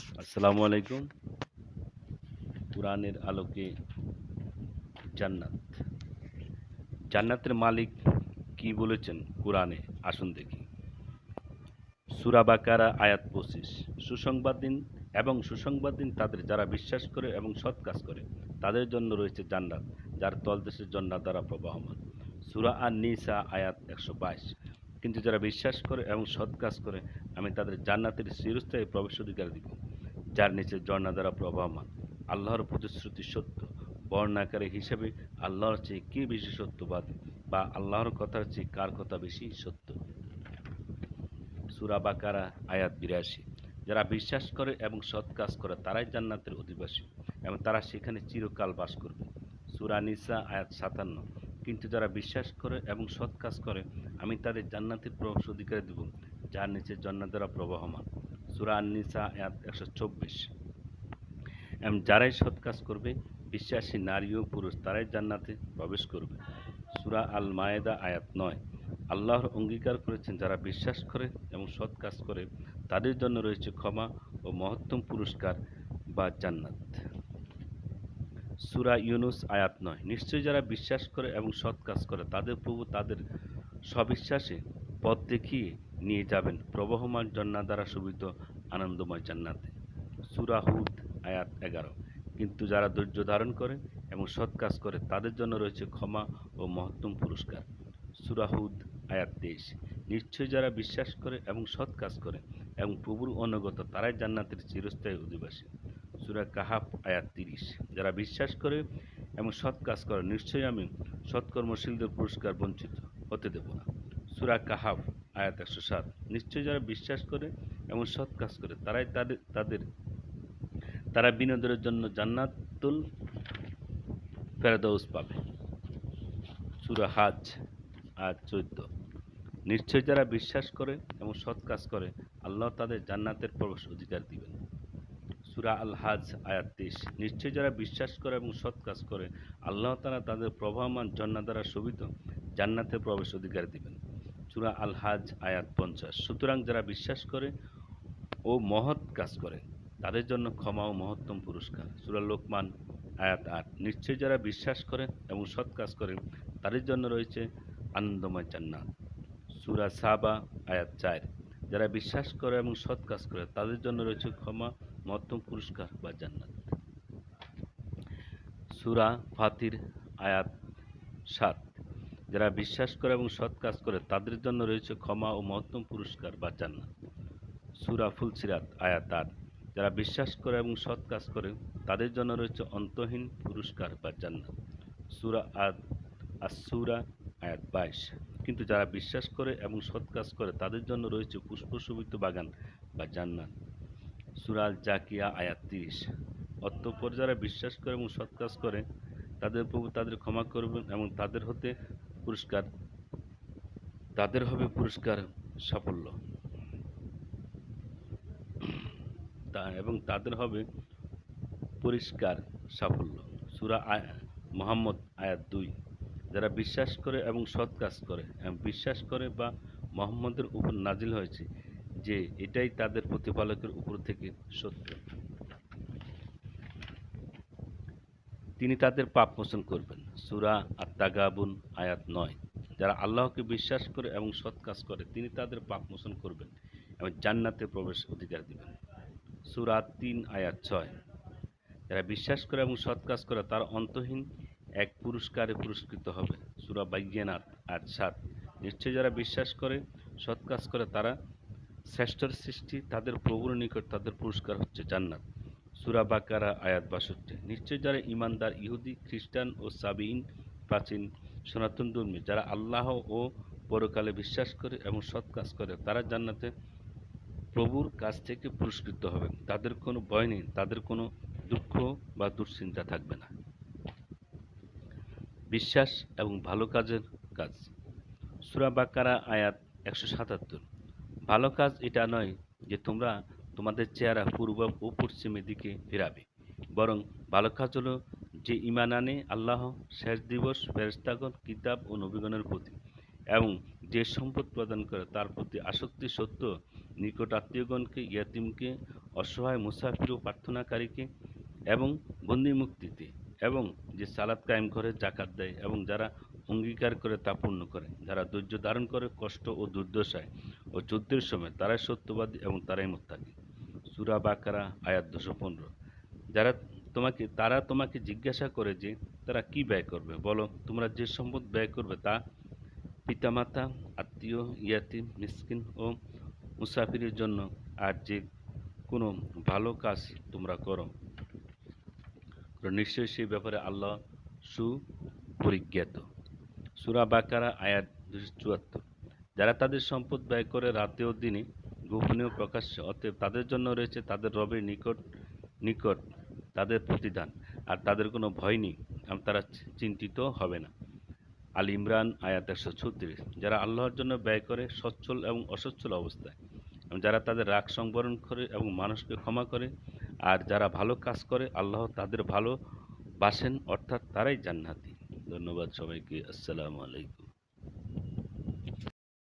আসসালামু আলাইকুম। কোরআনের আলোকে জান্নাত। জান্নাতের মালিক কি বলেছেন কোরআনে? আসুন দেখি। সূরা বাকারা, আয়াত পঁচিশ। সুসংবাদ দিন এবং সুসংবাদ দিন তাদের যারা বিশ্বাস করে এবং সৎ কাজ করে, তাদের জন্য রয়েছে জান্নাত, যার তলদেশের জান্নাত দ্বারা প্রবাহমান। সুরা আর নিসা আয়াত একশো বাইশ। কিন্তু যারা বিশ্বাস করে এবং সৎ কাজ করে, আমি তাদের জান্নাতের চিরস্থায়ী প্রবেশ অধিকার দিব। যার নিচে ঝর্ণা দ্বারা প্রবাহমান। আল্লাহর প্রতিশ্রুতি সত্য। বর্ণাকারী হিসেবে আল্লাহর চেয়ে কে বেশি সত্যবাদী বা আল্লাহর কথার চেয়ে কার কথা বেশি সত্য? সুরা বাকারা, আয়াত বিরাশি। যারা বিশ্বাস করে এবং সৎ কাজ করে, তারাই জান্নাতের অধিবাসী এবং তারা সেখানে চিরকাল বাস করবে। সুরা নিসা, আয়াত সাতান্ন। কিন্তু যারা বিশ্বাস করে এবং সৎ কাজ করে, আমি তাদের জান্নাতের প্রবেশ অধিকার দেব, যার নিচে জান্নাত দ্বারা প্রবাহমান। সুরা নিসা একশো চব্বিশ। এবং যারাই সৎ কাজ করবে, বিশ্বাসী নারী ও পুরুষ তারাই জান্নাতে প্রবেশ করবে। সুরা আল মায়েদা আয়াত নয়। আল্লাহর অঙ্গীকার করেছেন যারা বিশ্বাস করে এবং সৎ কাজ করে, তাদের জন্য রয়েছে ক্ষমা ও মহত্তম পুরস্কার বা জান্নাত। সুরা ইউনুস, আয়াত নয়। নিশ্চয়ই যারা বিশ্বাস করে এবং সৎ কাজ করে, তাদের প্রভু তাদের সবিশ্বাসে পথ দেখিয়ে নিয়ে যাবেন প্রবহমান জন্না দ্বারা শোভিত আনন্দময় জান্নাতে। সুরা হুদ, আয়াত এগারো। কিন্তু যারা ধৈর্য ধারণ করে এবং সৎ কাজ করে, তাদের জন্য রয়েছে ক্ষমা ও মহত্তম পুরস্কার। সুরা হুদ, আয়াত তেইশ। নিশ্চয়ই যারা বিশ্বাস করে এবং সৎ কাজ করে এবং প্রভুর অনুগত, তারাই জান্নাতের চিরস্থায়ী অধিবাসী। সুরা কাহাফ, আয়াত তিরিশ। যারা বিশ্বাস করে এবং সৎ কাজ করে, নিশ্চয়ই আমি সৎকর্মশীলদের পুরস্কার বঞ্চিত হতে দেব না। সুরা কাহাফ আয়াত একশো সাত। নিশ্চয়ই যারা বিশ্বাস করে এবং সৎ কাজ করে, তারাই তাদের তাদের, তারা বিনোদনের জন্য জান্নাতুল ফেরদৌস পাবে। সুরা হাজ, আয়াত চোদ্দ। নিশ্চয় যারা বিশ্বাস করে এবং সৎ কাজ করে, আল্লাহ তাদের জান্নাতের প্রবেশ অধিকার দিবেন। সুরা আল হাজ, আয়াত তেইশ। নিশ্চয় যারা বিশ্বাস করে এবং সৎ কাজ করে, আল্লাহ তারা তাদের প্রবাহমান জন্না দ্বারা শোভিত, জান্নাতে প্রবেশ অধিকার দিবেন। সুরা আল হাজ আয়াত পঞ্চাশ। সুতরাং যারা বিশ্বাস করে ও মহৎ কাজ করে, তাদের জন্য ক্ষমা ও মহত্তম পুরস্কার। সুরা লোকমান আয়াত আট। নিশ্চয় যারা বিশ্বাস করে এবং সৎ কাজ করে, তাদের জন্য রয়েছে আনন্দময় জান্নাত। সুরা সাবা আয়াত চার। যারা বিশ্বাস করে এবং সৎ কাজ করে, তাদের জন্য রয়েছে ক্ষমা, মহত্তম পুরস্কার বা জান্নাত। সুরা ফাতির আয়াত সাত। যারা বিশ্বাস করে এবং সৎ কাজ করে, তাদের জন্য রয়েছে ক্ষমা ও মহত্তম পুরস্কার বা জান্নাত। সুরা ফুলসিরাত, আয়াত আট। যারা বিশ্বাস করে এবং সৎ কাজ করে, তাদের জন্য রয়েছে অন্তহীন পুরস্কার বা জান্নাত। সুরা আদ আসুরা আয়াত বাইশ। কিন্তু যারা বিশ্বাস করে এবং সৎ কাজ করে, তাদের জন্য রয়েছে পুষ্পশোভিত বাগান বা জান্নাত। সুরাল জাকিয়া আয়াত তিরিশ। অতঃপর যারা বিশ্বাস করে এবং সৎ কাজ করে, তাদের প্রভু তাদের ক্ষমা করবেন এবং তাদের হতে পুরস্কার, তাদের হবে পুরস্কার সাফল্য। এবং তাদের হবে পরিষ্কার সাফল্য। সুরা মোহাম্মদ আয়াত দুই, যারা বিশ্বাস করে এবং সৎ কাজ করে বিশ্বাস করে বা মোহাম্মদের উপর নাজিল হয়েছে যে এটাই তাদের প্রতিপালকের উপর থেকে সত্য। তিনি তাদের পাপ মোচন করবেন। সুরা আত্মাগাবুন আয়াত নয়। যারা আল্লাহকে বিশ্বাস করে এবং সৎ কাজ করে, তিনি তাদের পাপ মোচন করবেন এবং জান্নাতে প্রবেশ অধিকার দিবেন। সুরা তিন, আয়াত ছয়। যারা বিশ্বাস করে এবং সৎ কাজ করে, তার অন্তহীন এক পুরস্কারে পুরস্কৃত হবে। সুরা বাইয়ানাত, আয়াত সাত। নিশ্চয় যারা বিশ্বাস করে, সৎ কাজ করে, তারা শ্রেষ্ঠর সৃষ্টি, তাদের প্রভুর নিকট তাদের পুরস্কার হচ্ছে জান্নাত। সুরা বাকারা, আয়াত বাষট্টি। নিশ্চয় যারা ইমানদার ইহুদি, খ্রিস্টান ও সাবিন প্রাচীন সনাতন ধর্মী, যারা আল্লাহ ও পরকালে বিশ্বাস করে এবং সৎ কাজ করে, তারা জান্নাতে প্রভুর কাছ থেকে পুরস্কৃত হবে তাদের কোনো ভয় নেই, তাদের কোনো দুঃখ বা দুশ্চিন্তা থাকবে না। বিশ্বাস এবং ভালো কাজের কাজ। সুরা বাকারা, আয়াত একশো সাতাত্তর। ভালো কাজ এটা নয় যে তোমরা তোমাদের চেহারা পূর্ব ও পশ্চিমের দিকে ফেরাবে। বরং ভালো কাজ হলো যে ইমান আনে আল্লাহ, শেষ দিবস ফেরেস্তাগণ কিতাব ও নবীগণের প্রতি। এবং যে সম্পদ প্রদান করে তার প্রতি আসক্তি সত্য নিকট আত্মীয়গণকে, ইয়াতিমকে, অসহায় মুসাফির ও প্রার্থনাকারীকে এবং বন্দি মুক্তিতে এবং যে সালাদ কায়েম করে জাকাত দেয় এবং যারা অঙ্গীকার করে তা পূর্ণ করে, যারা ধৈর্য ধারণ করে, কষ্ট ও দুর্দশায় ও যুদ্ধের সময় তারাই সত্যবাদী এবং তারাই মোত্তাকি। সুরা বাকারা, আয়াত দুশো পনেরো। যারা তোমাকে, তারা তোমাকে জিজ্ঞাসা করে যে তারা কি ব্যয় করবে? বলো, তোমরা যে সম্পদ ব্যয় করবে তা পিতামাতা, আত্মীয়, ইয়াতিম, মিসকিন ও মুসাফিরের জন্য, আর যে কোনো ভালো কাজ তোমরা করো। নিশ্চয়ই সেই ব্যাপারে আল্লাহ সুপরিজ্ঞাত। সুরা বাকারা, আয়াত দুশো চুয়াত্তর। যারা তাদের সম্পদ ব্যয় করে রাতে ও দিনে গোপনীয় প্রকাশ্য অতএব তাদের জন্য রয়েছে তাদের রবের নিকট নিকট তাদের প্রতিদান, আর তাদের কোনো ভয় নেই তারা চিন্তিত হবে না। আল ইমরান আয়াত একশো ছত্রিশ, যারা আল্লাহর জন্য ব্যয় করে সচ্ছল এবং অসচ্ছল অবস্থায় যারা তাদের রাগ সংবরণ করে এবং মানুষকে ক্ষমা করে, আর যারা ভালো কাজ করে, আল্লাহ তাদের ভালো বাসেন, অর্থাৎ তারাই জান্নাতি। ধন্যবাদ সবাইকে, আসসালামু আলাইকুম।